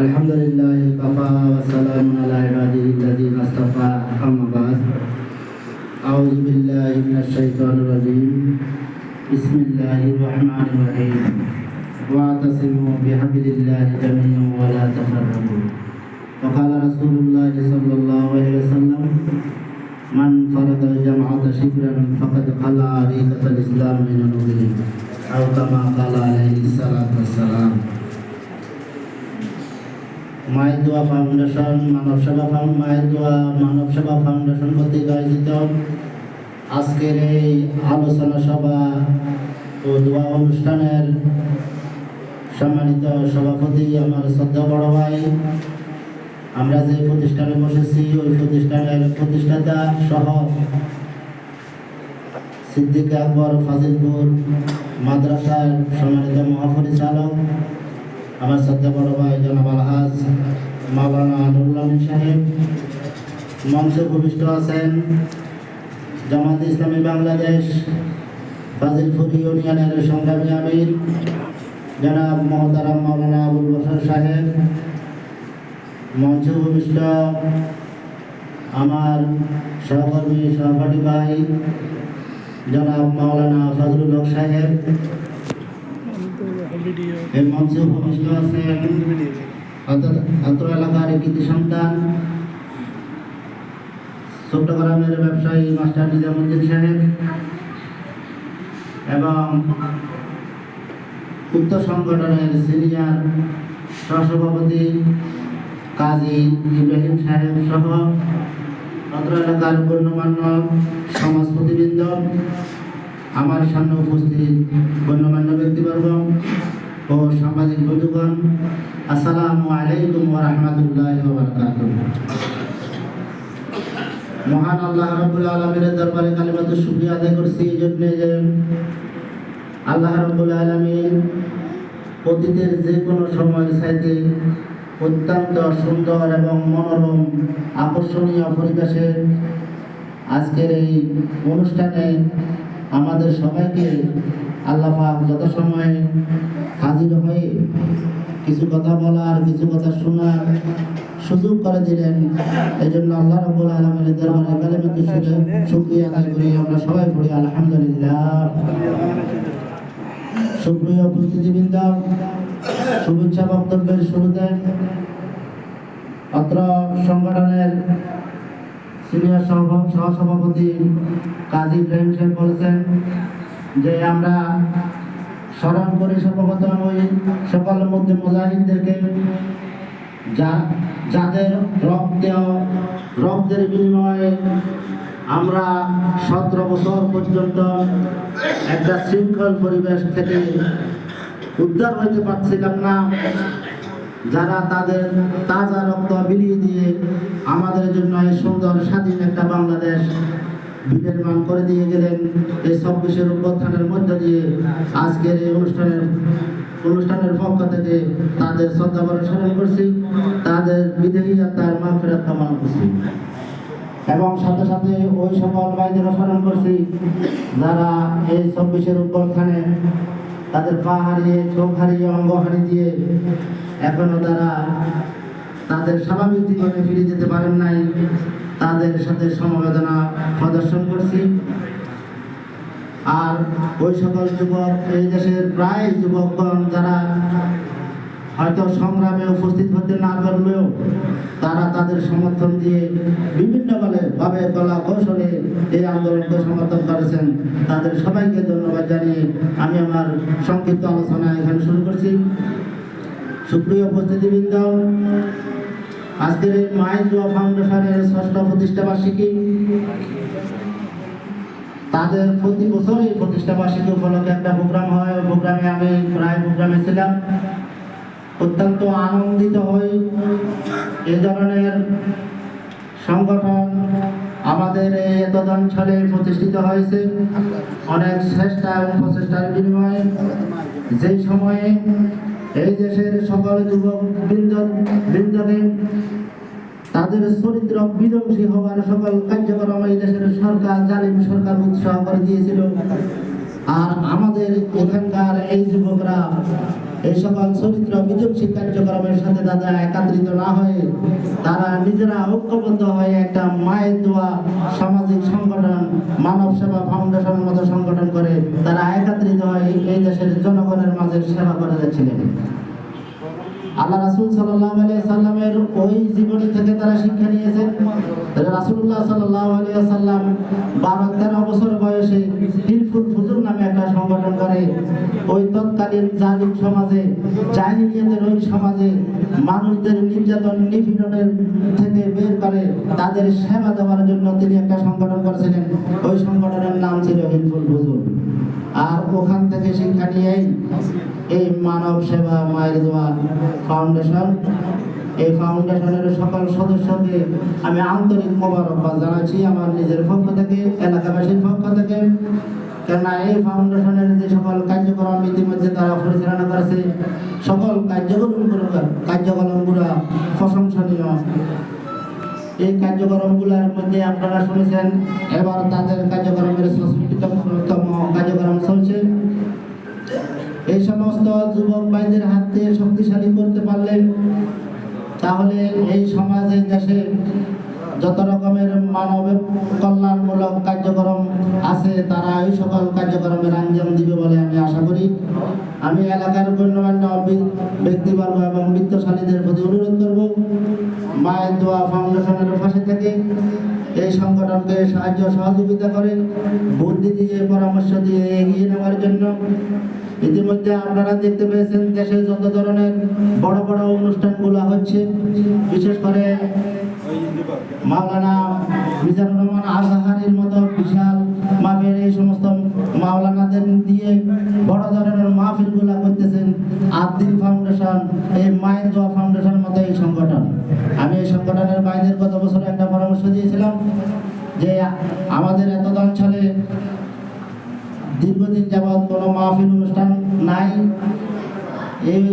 الحمد لله كفى وسلام على عباده الذين اصطفى أما بعد. أعوذ بالله من الشيطان الرجيم بسم الله الرحمن الرحيم واعتصموا بحبل الله جميعا ولا تفرقوا. وقال رسول الله صلى الله عليه وسلم من فرض الجماعة شبرا فقد قلع ريقة الإسلام من عنقه أو كما قال عليه الصلاة والسلام. মায়ের দোয়া ফাউন্ডেশন, মানব সেবা ফাউন্ড দোয়া, মানব সেবা ফাউন্ডেশন কর্তৃক আয়োজিত। আজকের এই আলোচনা সভা ও দোয়া অনুষ্ঠানের সম্মানিত সভাপতি আমার শ্রদ্ধা বড় ভাই। আমরা যে প্রতিষ্ঠানে বসেছি, ওই প্রতিষ্ঠানের প্রতিষ্ঠাতা সহ সিদ্দিক আকবর ফাজিলপুর মাদ্রাসার সম্মানিত মহাপরিচালক। আমার শ্রদ্ধা বড় ভাই, জনাব আলহাজ মাওলানা আনুল্লাহ সাহেব, মঞ্চে ভূমিষ্ঠ আছেন জামাত ইসলামী বাংলাদেশ ফাজিলপুর ইউনিয়নের সংগ্রামী আমির, জনাব মহতারাম মাওলানা আবুল বসর সাহেব। মঞ্চে ভূমিষ্ঠ আমার সহকর্মী সহপাঠী ভাই, জনাব মাওলানা ফজলুল হক সাহেব। মঞ্চে উপবিষ্ট অত্র এলাকার সন্তান চট্টগ্রামের ব্যবসায়ী মাস্টার নিজামুদ্দিন সাহেব এবং উক্ত সংগঠনের সিনিয়র সহসভাপতি কাজী ইব্রাহিম সাহেব সহ অত্র এলাকার গণ্যমান্য সমাজ প্রতিবৃন্দ আমার সামনে উপস্থিত গণ্যমান্য ব্যক্তিবর্গ ও সাংবাদিক বন্ধুগণ, আসসালামু আলাইকুম ওয়া রাহমাতুল্লাহি ওয়া বারাকাতুহু। মহান আল্লাহ রাব্বুল আলামিনের দরবারে কালিমাতু শুকরিয়া আদায় করছি। এই জন্য যে আল্লাহ রাব্বুল আলামিন অতীতের যে কোনো সময় চাইতে অত্যন্ত সুন্দর এবং মনোরম, আকর্ষণীয় পরিবেশে আজকের এই অনুষ্ঠানে আমাদের সবাইকে আল্লাহ যত সময় হাজির হয়ে কিছু কথা বলার, কিছু কথা শোনার সুযোগ করে দিলেন। এই জন্য আল্লাহ রব্বুল আলমের দরবারে কালেমাতে শুক্রিয়া আদায় করি। আমরা সবাই পড়ি, আলহামদুলিল্লাহ। সুপ্রিয় উপস্থিতিবৃন্দ, শুভেচ্ছা বক্তব্যের শুরুতে অত্র সংগঠনের সিনিয়র সহ- সহসভাপতি কাজী ইব্রাহিম সাহেব বলেছেন যে আমরা স্মরণ করি সর্বপ্রথম ওই সকল মধ্যে মুজাহিদদেরকে যা, যাদের রক্ত, রক্তের বিনিময়ে আমরা সতেরো বছর পর্যন্ত একটা শৃঙ্খল পরিবেশ থেকে উদ্ধার হইতে পারছিলাম না। যারা তাদের তাজা রক্ত বিলিয়ে দিয়ে আমাদের জন্য সুন্দর স্বাধীন একটা বাংলাদেশ বিনির্মাণ করে দিয়ে গেলেন। এই চব্বিশের উত্থানের মধ্য দিয়ে আজকের এই অনুষ্ঠানের অনুষ্ঠানের পক্ষ থেকে তাদের শ্রদ্ধা করে স্মরণ করছি। তাদের বিদেহী তার মা ফেরত কামনা করছি। এবং সাথে সাথে ওই সকল ভাইদেরও স্মরণ করছি, যারা এই চব্বিশের উত্থানে তাদের পা হারিয়ে, চোখ হারিয়ে, অঙ্গ হারিয়ে দিয়ে এখনও তারা তাদের স্বাভাবিক জীবনে ফিরে যেতে পারেন নাই। তাদের সাথে সমবেদনা প্রদর্শন করছি। আর ওই সকল যুবক, এই দেশের প্রায় যুবকগণ যারা হয়তো সংগ্রামে উপস্থিত হতে না পারলেও তারা তাদের সমর্থন দিয়ে বিভিন্ন ভাবে কলা কৌশলে এই আন্দোলনকে সমর্থন করেছেন। তাদের সবাইকে ধন্যবাদ জানিয়ে আমি আমার সংক্ষিপ্ত আলোচনা এখানে শুরু করছি। সুপ্রিয় উপস্থিতিবৃন্দ আজকের এই মায়ের দোয়া ফাউন্ডেশনের ষষ্ঠ প্রতিষ্ঠা বার্ষিকী তাদের প্রতি বছর এই প্রতিষ্ঠা বার্ষিকী উপলক্ষে একটা প্রোগ্রাম হয়। ওই প্রোগ্রামে আমি প্রায় প্রোগ্রামে ছিলাম। অত্যন্ত আনন্দিত হই। এই ধরনের সংগঠন আমাদের এই এতদ অঞ্চলে প্রতিষ্ঠিত হয়েছে। অনেক চেষ্টা এবং প্রচেষ্টার বিনিময়ে। যেই সময়ে এই দেশের সকল যুবক বৃন্দ বৃন্দকে তাদের চরিত্র বিধ্বংসী হওয়ার সকল কার্যক্রম এই দেশের সরকার, জালিম সরকার উৎসাহ করে দিয়েছিল। আর আমাদের এখানকার এই যুবকরা এই সকল চরিত্র বিধ্বংসী কার্যক্রমের সাথে তারা একাত্রিত না হয়ে তারা নিজেরা ঐক্যবদ্ধ হয়ে একটা মায়ের দোয়া সামাজিক সংগঠন, মানব সেবা ফাউন্ডেশনের মতো সংগঠন করে তারা একাত্রিত হয়ে এই দেশের জনগণের মাঝে সেবা করে যাচ্ছিলেন। আল্লাহ রাসুল সাল্লাহ সাল্লামের ওই জীবনী থেকে তারা শিক্ষা নিয়েছেন। রাসুল্লাহ সাল্লাহ সাল্লাম বারো তেরো বছর বয়সে হিলফুল ফুজুর নামে একটা সংগঠন করে। ওই তৎকালীন জালিম সমাজে জাহিনিয়তের ওই সমাজে মানুষদের নির্যাতন, নিপীড়নের থেকে বের করে তাদের সেবা দেওয়ার জন্য তিনি একটা সংগঠন করেছিলেন। ওই সংগঠনের নাম ছিল হিলফুল ফুজুর। আর ওখান থেকে শিক্ষা নিয়েই এই মানব সেবা মায়ের দোয়া ফাউন্ডেশন এই ফাউন্ডেশনের সকল সদস্যকে আমি আন্তরিক মোবারকবাদ জানাচ্ছি আমার নিজের পক্ষ থেকে, এলাকাবাসীর পক্ষ থেকে। কেননা এই ফাউন্ডেশনের যে সকল কার্যক্রম ইতিমধ্যে তারা পরিচালনা করেছে, সকল কার্যক্রমগুলো কার্যক্রমগুলো প্রশংসনীয়। এই কার্যক্রমগুলোর মধ্যে আপনারা শুনেছেন, এবার তাদের কার্যক্রমের সংস্কৃততম কার্যক্রম চলছে। এই সমস্ত যুবক ভাইদের হাত শক্তিশালী করতে পারলে, তাহলে এই সমাজে দেশে যত রকমের মানব কল্যাণমূলক কার্যক্রম আছে, তারা এই সকল কার্যক্রমের আঞ্জাম দিবে বলে আমি আশা করি। আমি এলাকার গণ্যমান্য ব্যক্তিবর্গ এবং বৃত্তশালীদের প্রতি অনুরোধ করব, মায়ের দোয়া ফাউন্ডেশনের পাশে থেকে এই সংগঠনকে সাহায্য সহযোগিতা করে, বুদ্ধি দিয়ে, পরামর্শ দিয়ে এগিয়ে নেওয়ার জন্য ইতিমধ্যে আপনারা দেখতে পেয়েছেন দেশে যত ধরনের বড় বড় অনুষ্ঠানগুলো হচ্ছে, বিশেষ করে মাওলানা মিজানুর রহমান আজহারের মতো বিশাল মাপের এই সমস্ত মাওলানাদের দিয়ে বড় ধরনের মাহফিলগুলো করতেছেন আব্দিন ফাউন্ডেশন, এই মায়ের দোয়া ফাউন্ডেশনের মতো এই সংগঠন। আমি এই সংগঠনের বাইরের গত বছর একটা পরামর্শ দিয়েছিলাম যে আমাদের এত অঞ্চলে দীর্ঘদিন যাবৎ কোনো মাহফিল অনুষ্ঠান নাই এই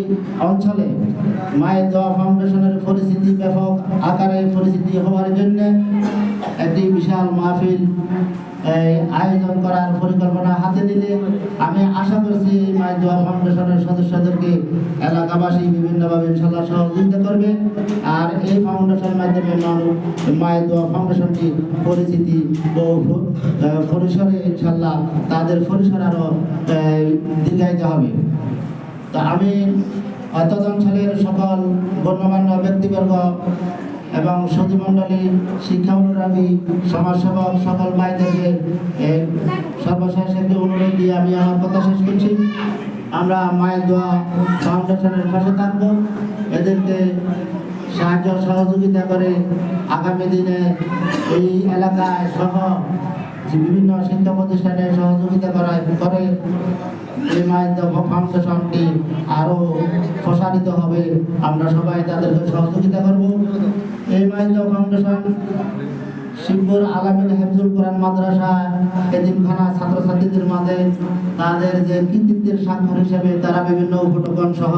অঞ্চলে। মায়ের দোয়া ফাউন্ডেশনের পরিস্থিতি ব্যাপক আকারে পরিস্থিতি হওয়ার জন্য একটি বিশাল মাহফিল আয়োজন করার পরিকল্পনা হাতে নিলে আমি আশা করছি এই দোয়া ফাউন্ডেশনের সদস্যদেরকে এলাকাবাসী বিভিন্নভাবে ইনশাল্লাহ সহযোগিতা করবে। আর এই ফাউন্ডেশনের মাধ্যমে মানুষ ফাউন্ডেশনটি পরিচিতি ও পরিসরে ইনশাল্লাহ তাদের পরিসর আরও দীর্ঘায়িত হবে। তা আমি অঞ্চলের সকল গণ্যমান্য ব্যক্তিবর্গ এবং সতীমণ্ডলী শিক্ষা অনুরাগী সমাজসেবক সকল ভাইদেরকে সর্বশেষ একটি অনুরোধ দিয়ে আমি আমার কথা শেষ করছি। আমরা মায়ের দোয়া ফাউন্ডেশনের পাশে থাকব। এদেরকে সাহায্য সহযোগিতা করে আগামী দিনে এই এলাকায় সহ বিভিন্ন শিক্ষা প্রতিষ্ঠানে সহযোগিতা করায় করে দোয়া ফাউন্ডেশনটি আরও প্রসারিত হবে, আমরা সবাই তাদেরকে সহযোগিতা করব। দোয়া ফাউন্ডেশন শিবপুর আলামিন হেফজুল কোরআন মাদ্রাসা এদিনখানা ছাত্রছাত্রীদের মাঝে তাদের যে কৃতিত্বের স্বাক্ষর হিসেবে তারা বিভিন্ন উপটকন সহ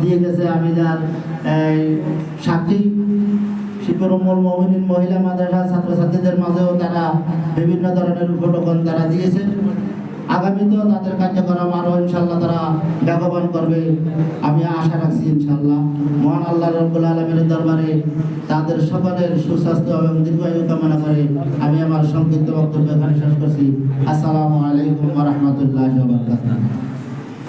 দিয়ে গেছে, আমি যার সাক্ষী। উম্মুল মমিনিন মহিলা মাদ্রাসা ছাত্রছাত্রীদের মাঝেও তারা বিভিন্ন ধরনের উপটকন তারা দিয়েছে। আগামীতেও তাদের কার্যক্রম আরও ইনশাল্লাহ তারা ব্যবহার করবে। আমি আশা রাখছি ইনশাল্লাহ মহান আল্লাহ রব্বুল আলমের দরবারে তাদের সকলের সুস্বাস্থ্য এবং দীর্ঘায়ু কামনা করে আমি আমার সংক্ষিপ্ত বক্তব্য এখানে শেষ করছি। আসসালামু আলাইকুম রহমতুল্লাহ